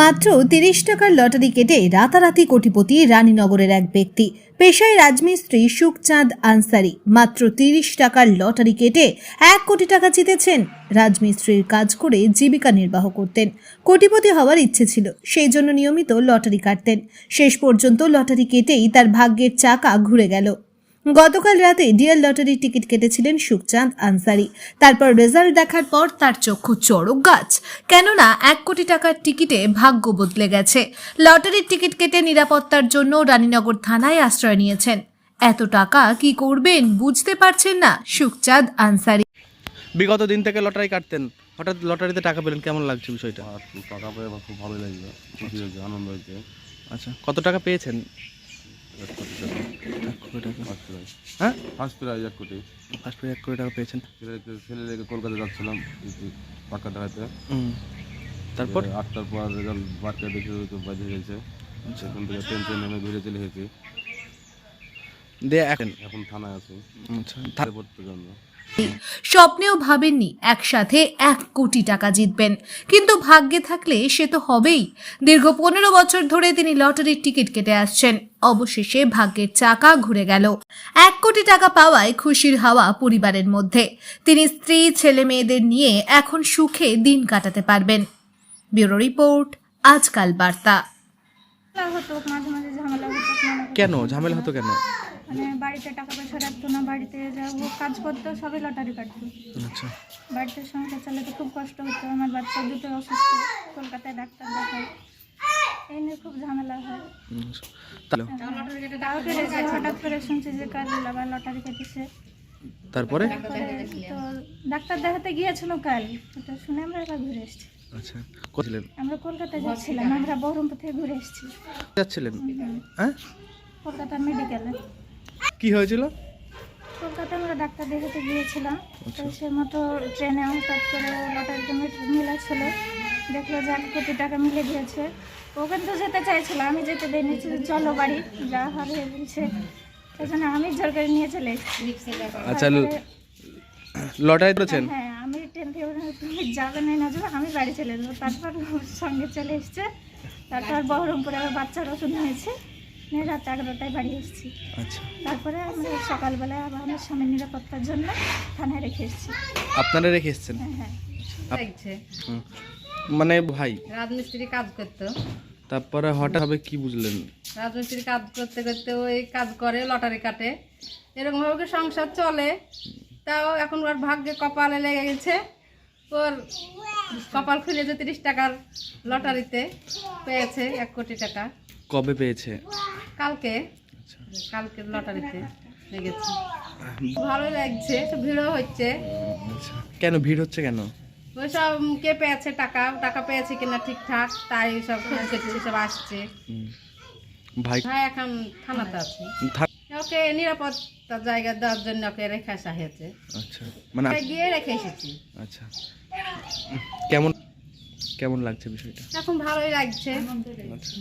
মাত্র তিরিশ টাকার লটারি কেটে রাতারাতি কোটিপতি রানীনগরের এক ব্যক্তি। পেশায় রাজমিস্ত্রি সুখচাঁদ আনসারি। মাত্র তিরিশ টাকার লটারি কেটে এক কোটি টাকা জিতেছেন রাজমিস্ত্রির কাজ করে জীবিকা নির্বাহ করতেন। কোটিপতি হওয়ার ইচ্ছে ছিল, সেই জন্য নিয়মিত লটারি কাটতেন। শেষ পর্যন্ত লটারি কেটেই তার ভাগ্যের চাকা ঘুরে গেল। গতকাল রাতে ডিএল লটারির টিকিট কেটেছিলেন সুখচাঁদ আনসারি। তারপর রেজাল্ট দেখার পর তার চক্ষু চড়ক গাছ। কেননা এক কোটি টাকার টিকিটে ভাগ্য বদলে গেছে। লটারির টিকিট কেটে নিরাপত্তার জন্য রানীনগর থানায় আশ্রয় নিয়েছেন। এত টাকা কি করবেন বুঝতে পারছেন না সুখচাঁদ আনসারি। বিগত দিন থেকে লটারি কাটতেন। হঠাৎ লটারিতে টাকা পেলেন কেমন লাগছে বিষয়টা? আর টাকা পেয়ে আমার খুব ভালো লাগছে খুশি হয়েছে আনন্দ হয়েছে। আচ্ছা কত টাকা পেয়েছেন? এক কোটি এক কোটি টাকা। হ্যাঁ ফার্স্ট প্রাইজ এক কোটি ফার্স্ট এক কোটি টাকা পেয়েছেন। ছেলে লেগে কলকাতা যাচ্ছিলাম পাক্কা তারপর? আটটার পর রেজাল্ট বাচ্চা দেখে বাজে গেছে সেখান থেকে টেনশন নেমে ঘুরে চলে গেছি দিয়ে এখন এখন থানায় আছি। আচ্ছা জন্য। স্বপ্নেও ভাবেননি একসাথে এক কোটি টাকা জিতবেন। কিন্তু ভাগ্যে থাকলে সে তো হবেই। দীর্ঘ পনেরো বছর ধরে তিনি লটারির টিকিট কেটে আসছেন। অবশেষে ভাগ্যের চাকা ঘুরে গেল। এক কোটি টাকা পাওয়ায় খুশির হাওয়া পরিবারের মধ্যে। তিনি স্ত্রী ছেলে মেয়েদের নিয়ে এখন সুখে দিন কাটাতে পারবেন। ব্যুরো রিপোর্ট আজকাল বার্তা। কেন? ঝামেলা হতো কেন? মানে বাড়িতে টাকা পয়সা রাখতো না বাড়িতে যা ও কাজ করতো সবই লটারি কাটতো। আচ্ছা। বাড়িতে সংসার চালাতে খুব কষ্ট হতো আমার বাচ্চা দুটো অসুস্থ কলকাতায় ডাক্তার দেখায়। এই নিয়ে খুব ঝামেলা হয়। তাও কেটেছে হঠাৎ করে শুনছি যে কাল আবার লটারি কেটেছে। তারপরে? তো ডাক্তার দেখাতে গিয়েছিল কাল ওটা শুনে আমরা এবার ঘুরে এসেছি। আচ্ছা আমরা কলকাতায় যাচ্ছিলাম আমরা বহরমপুর থেকে ঘুরে এসেছি। যাচ্ছিলেন? হ্যাঁ? কলকাতার মেডিকেলে কি হয়েছিল? কলকাতায় আমরা ডাক্তার দেখাতে গিয়েছিলাম। তো সে মতো ট্রেনে হঠাৎ করে ও লটারিতে মিলেছিল দেখল যে এক কোটি টাকা মিলে দিয়েছে ও কিন্তু যেতে চাইছিল আমি যেতে দিইনি। যে চলো বাড়ি যা হবে বলছে। জন্য আমি জোর করে নিয়ে চলে এসেছি। আচ্ছা লটারি করেছেন হ্যাঁ আমি ট্রেন থেকে তুমি যাবে না না যাবে আমি বাড়ি চলে যাব। তারপর সঙ্গে চলে এসছে। তারপর বহরমপুরে আবার বাচ্চার ওষুধ নিয়ে রাত এগারোটায় বাড়ি এসেছি। আচ্ছা। তারপরে আমরা সকালবেলায় আবার আমার স্বামীর নিরাপত্তার জন্য থানায় রেখে এসেছি। আপনারা রেখে এসছেন? হ্যাঁ হ্যাঁ। লাগছে। হুম। মানে ভাই? রাজমিস্ত্রি কাজ করতো। তারপরে হঠাৎ হবে কি বুঝলেন? রাজমিস্ত্রি কাজ করতে করতে ওই কাজ করে লটারি কাটে। এরকম ভাবে কি সংসার চলে? তাও এখন ওর ভাগ্যে কপালে লেগে গেছে। ওর কপাল খুলে যে তিরিশ টাকার লটারিতে। পেয়েছে এক কোটি টাকা। কবে পেয়েছে? কালকে আচ্ছা। কালকে লটারিতে লেগেছে। ভালোই লাগছে ভিড়ও হচ্ছে। আচ্ছা। কেন ভিড় হচ্ছে কেন? ওই সব কে পেয়েছে টাকা টাকা পেয়েছে কিনা ঠিকঠাক তাই সব সব আসছে। ভাই ভাই এখন থানাতে আছে। ওকে নিরাপত্তা জায়গা দেওয়ার জন্য ওকে রেখে আসা হয়েছে। আচ্ছা। মানে গিয়ে রেখে এসেছি। আচ্ছা। কেমন কেমন লাগছে বিষয়টা? এখন ভালোই লাগছে। আচ্ছা।